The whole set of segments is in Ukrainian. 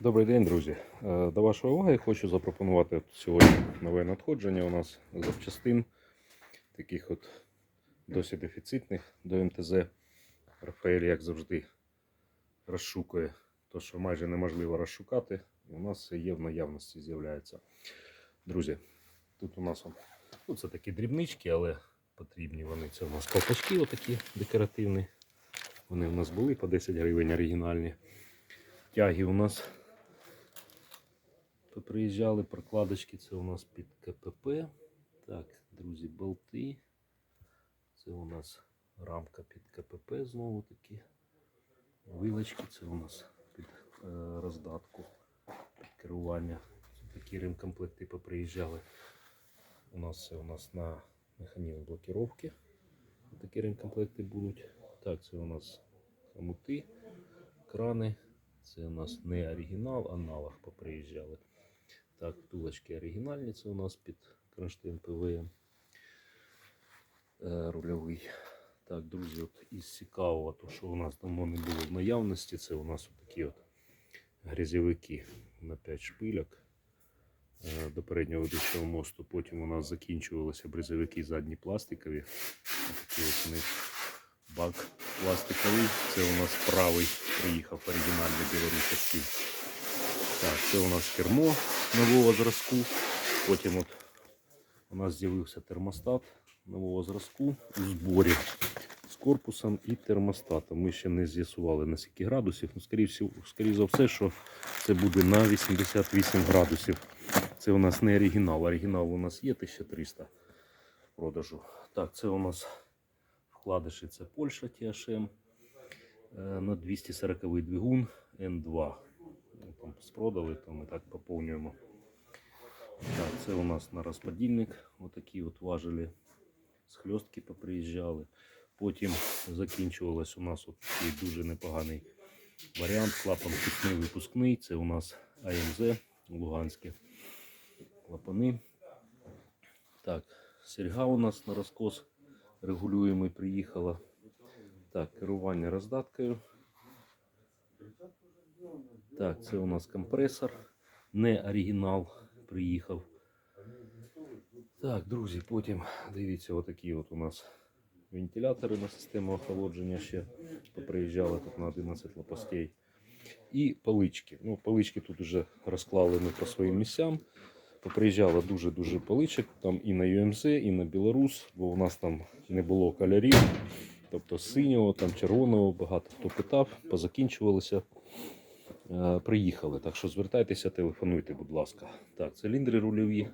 Добрий день, друзі. Е, До вашої уваги хочу запропонувати сьогодні нове надходження у нас запчастин, таких от досить дефіцитних до МТЗ. Рафаель, як завжди, розшукує те, що майже неможливо розшукати. У нас все є в наявності, з'являється. Друзі, тут у нас ну, це такі дрібнички, але потрібні вони. Це у нас колпачки отакі декоративні. Вони у нас були по 10 гривень оригінальні. Тяги у нас приїжджали прокладочки, це у нас під КПП. Так, друзі, болти. Це у нас рамка під КПП знову таки. Вилочки, це у нас під е, роздатку, під керування. Такі ремкомплекти поприїжджали. У нас це у нас на механізм блокировки. Такі ремкомплекти будуть. Так, це у нас хомути, крани. Це у нас не оригінал, аналог поприїжджали. Так, втулочки оригінальні, це у нас під кронштейн ПВМ е, рульовий. Так, друзі, от із цікавого, то що у нас давно не було в наявності, це у нас такі от грязьовики на 5 шпильок е, до переднього ведучого мосту. Потім у нас закінчувалися бризовики задні пластикові. Такі от них бак пластиковий. Це у нас правий приїхав оригінальний білорусовський. Так, це у нас кермо нового зразку. Потім от у нас з'явився термостат нового зразку у зборі з корпусом і термостатом. Ми ще не з'ясували на скільки градусів. Ну, скоріше, скоріше за все, що це буде на 88 градусів. Це у нас не оригінал. Оригінал у нас є 1300 в продажу. Так, це у нас вкладиші, це Польща THM е, на 240 двигун N2. Там спродали, то ми так поповнюємо. Так, це у нас на розподільник. Отакі от важелі. Схльостки поприїжджали. Потім закінчувалось у нас от такий дуже непоганий варіант. Клапан впускний випускний. Це у нас АМЗ Луганське. Клапани. Так, серьга у нас на розкос регулюємий приїхала. Так, керування роздаткою. Так, це у нас компресор. Не оригінал приїхав. Так, друзі, потім дивіться, отакі от у нас вентилятори на систему охолодження ще поприїжджали тут на 11 лопастей. І палички. Ну, палички тут вже розклали ми по своїм місцям. Поприїжджало дуже-дуже паличок, там і на UMZ, і на Білорус, бо у нас там не було кольорів. Тобто синього, там червоного, багато хто питав, позакінчувалися. Е, Приїхали. Так що звертайтеся, телефонуйте, будь ласка. Так, циліндри рульові.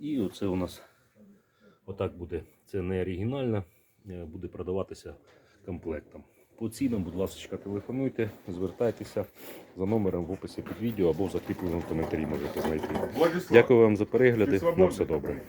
І оце у нас отак буде. Це не оригінально, е, буде продаватися комплектом. По цінам, будь ласка, телефонуйте, звертайтеся за номером в описі під відео або в закріпленому коментарі можете знайти. Дякую вам за перегляди. На все добре.